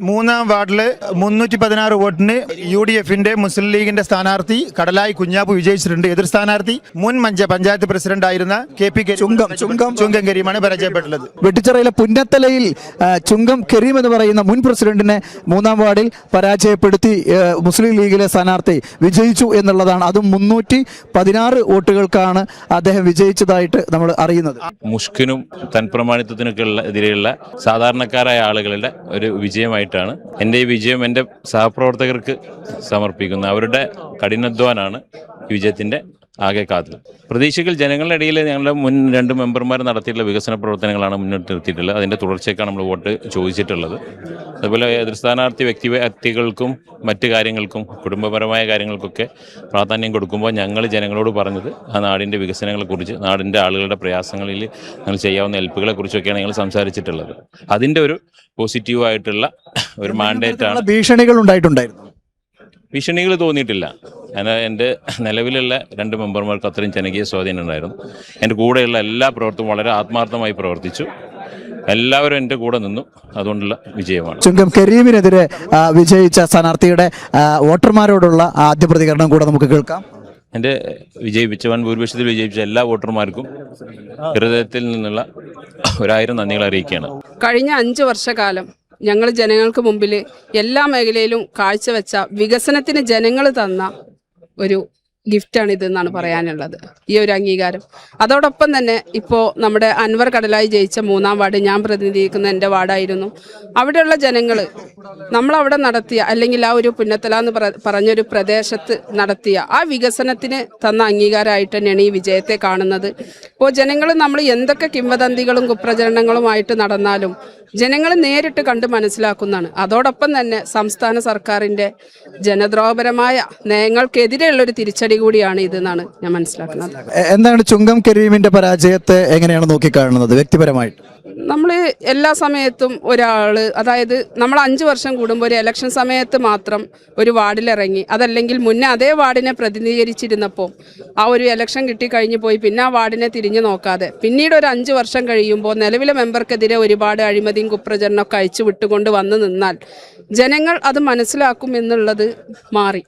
മൂന്നാം വാർഡിൽ മുന്നൂറ്റി പതിനാറ് വോട്ടിന് യു ഡി എഫിന്റെ മുസ്ലിം ലീഗിന്റെ സ്ഥാനാർത്ഥി കടലായി കുഞ്ഞാപ്പു വിജയിച്ചിട്ടുണ്ട്. എതിർ സ്ഥാനാർത്ഥി മുൻ മഞ്ച പഞ്ചായത്ത് പ്രസിഡന്റ് ആയിരുന്ന കെ പി ചുങ്കം, ചുങ്കം. ചുങ്കം. കരീമാണ് പരാജയപ്പെട്ടുള്ളത് വെട്ടിച്ചിറയിലെ പുന്നത്തലയിൽ ചുങ്കം കരീം എന്ന് പറയുന്ന മുൻ പ്രസിഡന്റിനെ മൂന്നാം വാർഡിൽ പരാജയപ്പെടുത്തി മുസ്ലിം ലീഗിലെ സ്ഥാനാർത്ഥി വിജയിച്ചു എന്നുള്ളതാണ്. അതും മുന്നൂറ്റി പതിനാറ് വോട്ടുകൾക്കാണ് അദ്ദേഹം വിജയിച്ചതായിട്ട് നമ്മൾ അറിയുന്നത്. മുഷ്കിനും തൻ പ്രമാണിത്വത്തിനൊക്കെ എതിരെയുള്ള സാധാരണക്കാരായ ആളുകളുടെ ഒരു വിജയമായിട്ടാണ് എന്റെ ഈ വിജയം എന്റെ സഹപ്രവർത്തകർക്ക് സമർപ്പിക്കുന്നത്. അവരുടെ കഠിനാധ്വാനാണ് ഈ വിജയത്തിന്റെ ആകെ കാതൽ പ്രതീക്ഷകൾ ജനങ്ങളുടെ ഇടയിൽ ഞങ്ങളുടെ മുൻ രണ്ട് മെമ്പർമാർ നടത്തിയിട്ടുള്ള വികസന പ്രവർത്തനങ്ങളാണ് മുന്നോട്ട് നിർത്തിയിട്ടുള്ളത്. അതിന്റെ തുടർച്ചയ്ക്കാണ് നമ്മൾ വോട്ട് ചോദിച്ചിട്ടുള്ളത്. അതുപോലെ എതിർ സ്ഥാനാർത്ഥി വ്യക്തി വ്യക്തികൾക്കും മറ്റു കാര്യങ്ങൾക്കും കുടുംബപരമായ കാര്യങ്ങൾക്കൊക്കെ പ്രാധാന്യം കൊടുക്കുമ്പോൾ ഞങ്ങൾ ജനങ്ങളോട് പറഞ്ഞത് ആ നാടിന്റെ വികസനങ്ങളെക്കുറിച്ച് നാടിന്റെ ആളുകളുടെ പ്രയാസങ്ങളിൽ ഞങ്ങൾ ചെയ്യാവുന്ന ഹെൽപ്പുകളെ കുറിച്ചൊക്കെയാണ് ഞങ്ങൾ സംസാരിച്ചിട്ടുള്ളത്. അതിന്റെ ഒരു പോസിറ്റീവായിട്ടുള്ള ഒരു മാൻഡേറ്റാണ് ഭീഷണികൾ ഉണ്ടായിട്ടുണ്ടായിരുന്നു? ഭീഷണികൾ തോന്നിയിട്ടില്ല. ഞാൻ എന്റെ നിലവിലുള്ള രണ്ട് മെമ്പർമാർക്ക് അത്രയും ജനകീയ സ്വാധീനം ഉണ്ടായിരുന്നു. എന്റെ കൂടെയുള്ള എല്ലാ പ്രവർത്തനവും വളരെ ആത്മാർത്ഥമായി പ്രവർത്തിച്ചു. എല്ലാവരും എന്റെ കൂടെ നിന്നു. അതുകൊണ്ടുള്ള വിജയമാണ്. ചുങ്കം കരീമിനെതിരെ വിജയിച്ച സ്ഥാനാർത്ഥിയുടെ വോട്ടർമാരോടുള്ള ആദ്യ പ്രതികരണം കൂടെ നമുക്ക് കേൾക്കാം. എന്റെ വിജയിപ്പിച്ചവൻ ഭൂരിപക്ഷത്തിൽ വിജയിപ്പിച്ച എല്ലാ വോട്ടർമാർക്കും ഹൃദയത്തിൽ നിന്നുള്ള ഒരായിരം നന്ദികൾ അറിയിക്കുകയാണ്. കഴിഞ്ഞ അഞ്ച് വർഷക്കാലം ഞങ്ങൾ ജനങ്ങൾക്ക് മുമ്പിൽ എല്ലാ മേഖലയിലും കാഴ്ചവെച്ച വികസനത്തിന് ജനങ്ങൾ തന്ന ഒരു ഗിഫ്റ്റാണ് ഇതെന്നാണ് പറയാനുള്ളത്. ഈ ഒരു അംഗീകാരം. അതോടൊപ്പം തന്നെ ഇപ്പോൾ നമ്മുടെ അൻവർ കടലായി ജയിച്ച മൂന്നാം വാർഡ് ഞാൻ പ്രതിനിധീകരിക്കുന്ന എന്റെ വാർഡായിരുന്നു. അവിടെയുള്ള ജനങ്ങൾ നമ്മളവിടെ നടത്തിയ അല്ലെങ്കിൽ ആ ഒരു പുന്നത്തല എന്ന് പറ- പറഞ്ഞൊരു പ്രദേശത്ത് നടത്തിയ ആ വികസനത്തിന് തന്ന അംഗീകാരമായിട്ട് തന്നെയാണ് ഈ വിജയത്തെ കാണുന്നത്. ഇപ്പോൾ ജനങ്ങൾ നമ്മൾ എന്തൊക്കെ കിംവദന്തികളും കുപ്രചരണങ്ങളുമായിട്ട് നടന്നാലും ജനങ്ങൾ നേരിട്ട് കണ്ട് മനസ്സിലാക്കുന്നതാണ്. അതോടൊപ്പം തന്നെ സംസ്ഥാന സർക്കാരിന്റെ ജനദ്രോഹപരമായ നയങ്ങൾക്കെതിരെയുള്ള ഒരു തിരിച്ചടി കൂടിയാണ് ഇതെന്നാണ് ഞാൻ മനസ്സിലാക്കുന്നത്. എന്താണ് ചുങ്കം കരീമിന്റെ പരാജയത്തെ എങ്ങനെയാണ് നോക്കിക്കാണുന്നത് വ്യക്തിപരമായിട്ട്? നമ്മൾ എല്ലാ സമയത്തും ഒരാൾ അതായത് നമ്മൾ അഞ്ച് വർഷം കൂടുമ്പോൾ ഒരു ഇലക്ഷൻ സമയത്ത് മാത്രം ഒരു വാർഡിലിറങ്ങി അതല്ലെങ്കിൽ മുന്നേ അതേ വാർഡിനെ പ്രതിനിധീകരിച്ചിരുന്നപ്പോൾ ആ ഒരു ഇലക്ഷൻ കിട്ടിക്കഴിഞ്ഞ് പോയി പിന്നെ ആ വാർഡിനെ തിരിഞ്ഞു നോക്കാതെ. പിന്നീട് ഒരു അഞ്ച് വർഷം കഴിയുമ്പോൾ നിലവിലെ മെമ്പർക്കെതിരെ ഒരുപാട് അഴിമതിയും കുപ്രചരണമൊക്കെ അയച്ചു വിട്ടുകൊണ്ട് വന്ന് നിന്നാൽ ജനങ്ങൾ അത് മനസ്സിലാക്കും എന്നുള്ളത് മാറി.